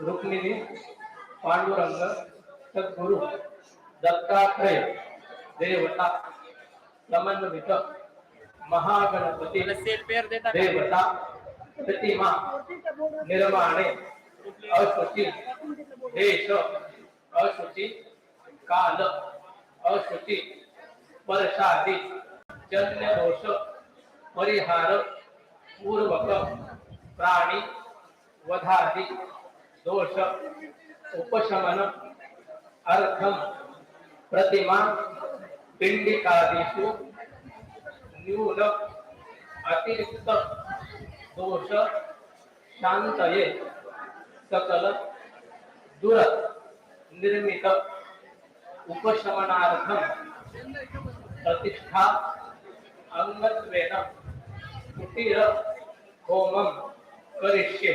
रुक्मिणी पांडुरंग सद्गुरु दत्तात्रय देवता समन्वित महागणपती देवता प्रतिमा निर्माणे अशुची देश अशुची काल अशुची परशादी जन्य दोष परिहार पूर्वक प्राणी वधादी दोष उपशमन अर्थम प्रतिमा पिंडिकादिषु न्यून अतिरिक्त दोष शांतये सकल दुर निर्मित उपशमनार्थम प्रतिष्ठा अंगत्वेन कुटीर होमम करिष्ये।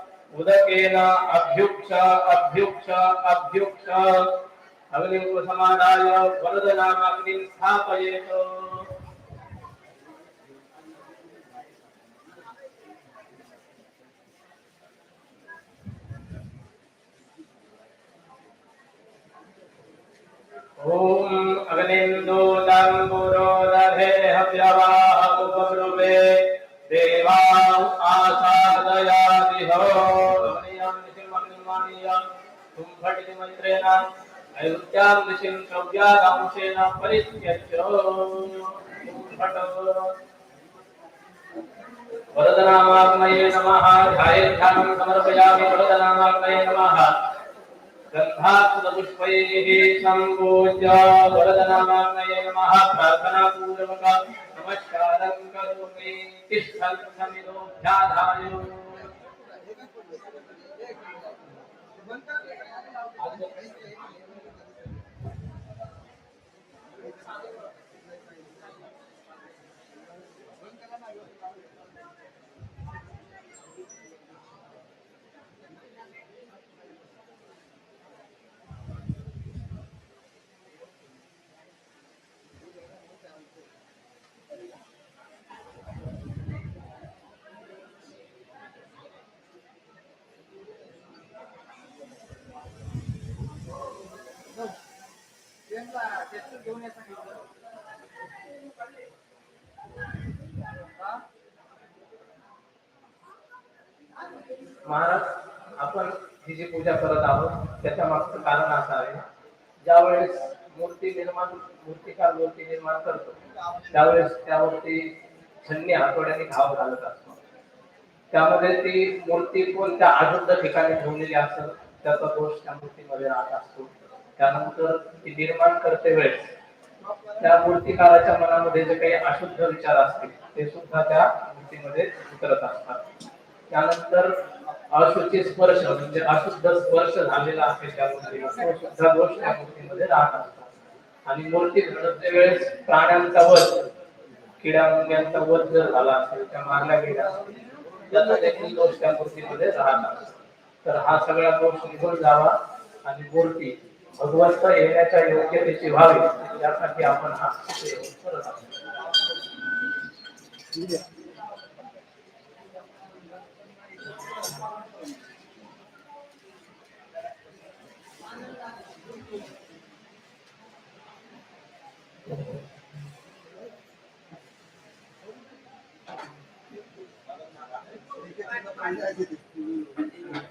उदकेन अभ्युक्ष अभ्युक्ष अभ्युक्ष अग्निं समादाय वरदनामग्निं स्थापयेत्। ॐ अग्निन्दूतम्बुरो रमणीयं निशिमग्निर्माणीयं कुम्भटिति मन्त्रेण अयोध्यां दिशिं कव्यादांशेन परित्यज्य वरदनामाग्नये नमः ध्यायेध्यानं समर्पयामि वरदनामाग्नये नमः गन्धात्मपुष्पैः सम्पूज्य वरदनामाग्नये नमः प्रार्थनापूर्वक नमस्कारं करोमि तिष्ठन्तमिदोऽध्याधाय महाराज आपण ही जी पूजा करत आहोत त्याच्या मागचं कारण असं आहे ज्यावेळेस मूर्ती निर्माण मूर्तिकार मूर्ती निर्माण करतो त्यावेळेस त्यावरती छन्नी आठवड्याने घाव घालत असतो. त्यामध्ये ती मूर्ती कोणत्या अशुद्ध ठिकाणी ठेवलेली असत त्याचा दोष त्या मूर्तीमध्ये राहत असतो. त्यानंतर ती निर्माण करते वेळेस त्या मूर्तिकाराच्या मनामध्ये जे काही अशुद्ध विचार असतील ते सुद्धा त्या मूर्तीमध्ये उतरत असतात. त्यानंतर अशुची स्पर्श म्हणजे अशुद्ध स्पर्श झालेला असेल त्या मूर्तीला सुद्धा दोष त्या मूर्तीमध्ये राहत असतात आणि मूर्ती घडवते वेळेस प्राण्यांचा वध किड्या मुंग्यांचा वध जर झाला असेल त्या मारल्या गेल्या असतील त्याचा देखील दोष त्या मूर्तीमध्ये असतो. तर हा सगळा दोष निघून जावा आणि मूर्ती भगवंत येण्याच्या व्हावी आपण हा करत आहोत Thank.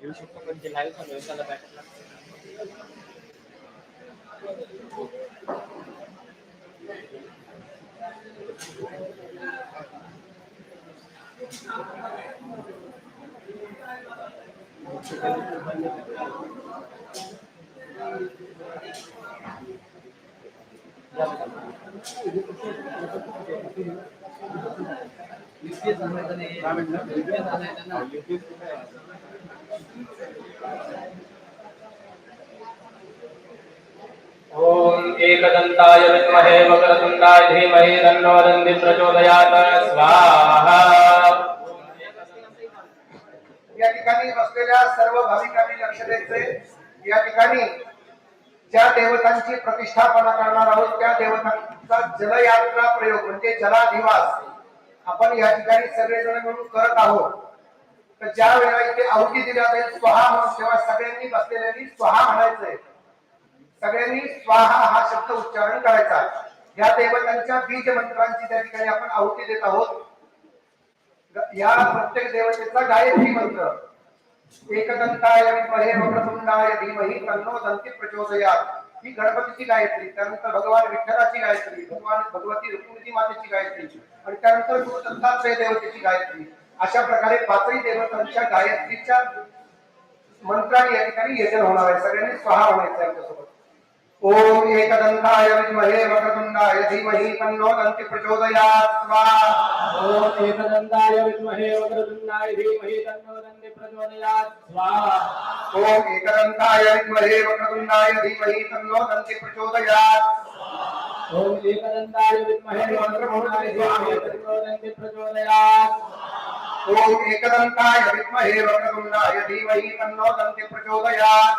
घेऊ शकतो पण ते लाईव्ह चालू आहे त्याला बॅटरी लागते ॐ एकदन्ताय विद्महे वक्रतुण्डाय धीमहि तन्नो दन्ति प्रचोदयात्। स्वाहा। या ठिकाणी बसलेल्या सर्व भाविकांनी लक्ष द्यायचे या ठिकाणी ज्या देवतांची प्रतिष्ठापना करणार आहोत त्या देवतांचा जलयात्रा प्रयोग म्हणजे जलाधिवास. आपण या ठिकाणी सगळेजण मिळून करत आहोत. तर ज्या वेळेला इथे आहुती दिल्या जाईल स्वाहा म्हणून तेव्हा सगळ्यांनी बसलेल्यांनी स्वाहा म्हणायचंय. सगळ्यांनी स्वाहा हा शब्द उच्चारण करायचा. या देवतांच्या बीज मंत्रांची त्या ठिकाणी आपण आहुती देत आहोत. या प्रत्येक देवतेचा गायत्री मंत्र. एकदंताय विद्महे वक्रतुंडाय धीमहि तन्नो दंती प्रचोदयात। ही गणपतीची गायत्री त्यानंतर भगवान विठ्ठलाची गायत्री भगवान भगवती रुक्मिणी मातेची गायत्री आणि त्यानंतर गुरुदत्तात्रय देवतेची गायत्री. अशा प्रकारे पाचही देवतांच्या गायत्रीच्या मंत्राने या ठिकाणी यजन होणार आहे. सगळ्यांनी स्वाहा म्हणायचं आमच्यासोबत. ओम एकदंताय विद्महे वक्रतुंडाय धीमहि तन्नो दंती प्रचोदयात। स्वाहा। ॐ एकदन्ताय विद्महे वक्रतुण्डाय धीमहि तन्नो दन्ति प्रचोदयात्। स्वाहा। ओम एकदंताय विद्महे वक्रतुंडाय धीमहि तन्नो दंती प्रचोदयात। ॐ एकदन्ताय विद्महे वक्रतुण्डाय धीमहि तन्नो दन्ति प्रचोदयात्। ओम एकदंताय विद्महे वक्रतुंडाय धीमहि तन्नो दंती प्रचोदयात।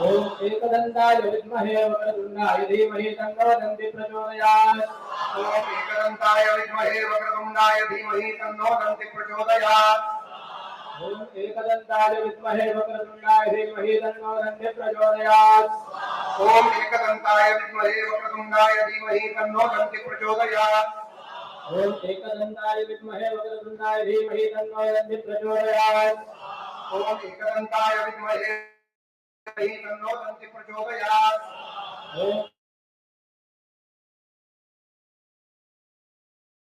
ॐ एकदन्ताय विद्महे वक्रतुण्डाय धीमहि तन्नो दन्ति प्रचोदयात्। ओम एकदंताय विद्महे वक्रतुंडाय धीमहि तन्नो दंती प्रचोदयात। ॐ एकदन्ताय विद्महे वक्रतुण्डाय धीमहि तन्नो दन्ति प्रचोदयात्। ओम एकदंताय विद्महे वक्रतुंडाय धीमहि तन्नो दंती प्रचोदयात। ॐ एकदन्ताय विद्महे वक्रतुण्डाय धीमहि तन्नो दन्ति प्रचोदयात्। ओम एकदंताय विद्महे धीमहि तन्नो दंती प्रचोदयात। ॐ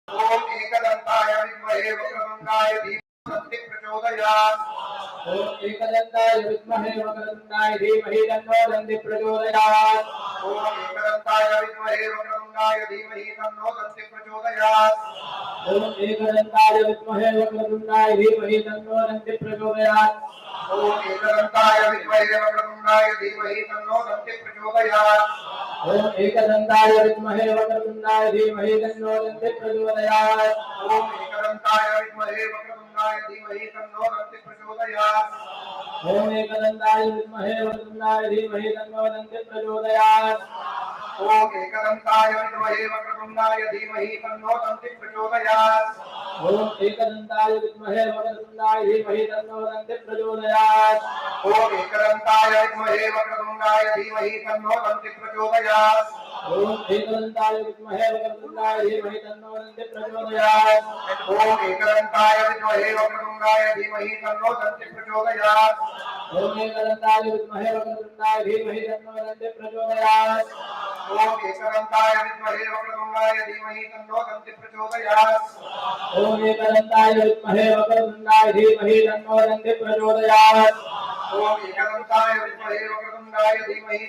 ओम एकदंताय विद्महे वक्रतुंडाय धीमहि दंती प्रचोदयात। ॐ एकदन्ताय विद्महे वक्रतुण्डाय धीमहि तन्नो दन्ति प्रचोदयात्। ओम एकदंताय विद्महे वक्रतुंडाय धीमहि तन्नो दंती प्रचोदयात। ॐ एकदन्ताय विद्महे वक्रतुण्डाय धीमहि तन्नो दन्ति प्रचोदयात्। ओम एकदंताय विद्महे वक्रतुंडाय धीमहि तन्नो दंती प्रचोदयात। ॐ एकदन्ताय विद्महे वक्रतुण्डाय धीमहि तन्नो दन्ति प्रचोदयात्। ओम एकदंताय विद्महे वक्रतुंडाय धीमहि तन्नो दंती प्रचोदयात। ॐ एकदन्ताय विद्महे वक्रतुण्डाय धीमहि तन्नो दन्ति प्रचोदयात्। ओम एकदंताय विद्महे वक्रतुंडाय धीमहि तन्नो दंती प्रचोदयात ॐ एकदन्ताय विद्महे वक्रतुण्डाय धीमहि तन्नो दन्ति प्रचोदयात् ओम एकदंताय विद्महे वक्रतुंडाय धीमहि तन्नो दंती प्रचोदयात ओम एकदन्ताय विद्महे वक्रतुण्डाय धीमहि तन्नो दन्ति प्रचोदयात् ओम एकदन्ताय विद्महे वक्रतुण्डाय धीमहि तन्नो दन्ति प्रचोदयात् ओम एकदन्ताय विद्महे वक्रतुण्डाय धीमहि तन्नो दन्ति प्रचोदयात् ओम एकदन्ताय विद्महे वक्रतुण्डाय धीमहि तन्नो दन्ति प्रचोदयात् ओम एकदन्ताय विद्महे वक्रतुण्डाय धीमहि तन्नो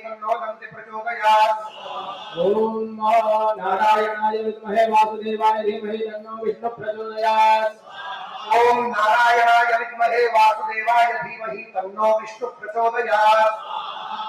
तन्नो दन्ति प्रचोदयात् ओम नारायणाय विद्महे वासुदेवाय धीमहि तन्नो विष्णु प्रचोदयात् ओम नारायणाय विद्महे वासुदेवाय धीमहि तन्नो विष्णु प्रचोदयात्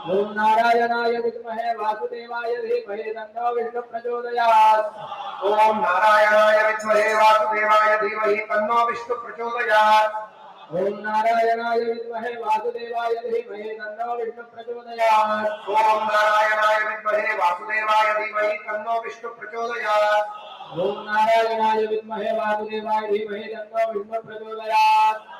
ओम नारायणाय विद्महे वासुदेवाय धीमहि तन्नो विष्णु प्रचोदयात्। ओम नारायणाय विद्महे वासुदेवाय धीमहि तन्नो विष्णु प्रचोदयात्। ओम नारायणाय विद्महे वासुदेवाय धीमहि तन्नो विष्णु प्रचोदयात्। ओम नारायणाय विद्महे वासुदेवाय धीमहि तन्नो विष्णु प्रचोदयात्। ओम नारायणाय विद्महे वासुदेवाय धीमहि तन्नो विष्णु प्रचोदयात्।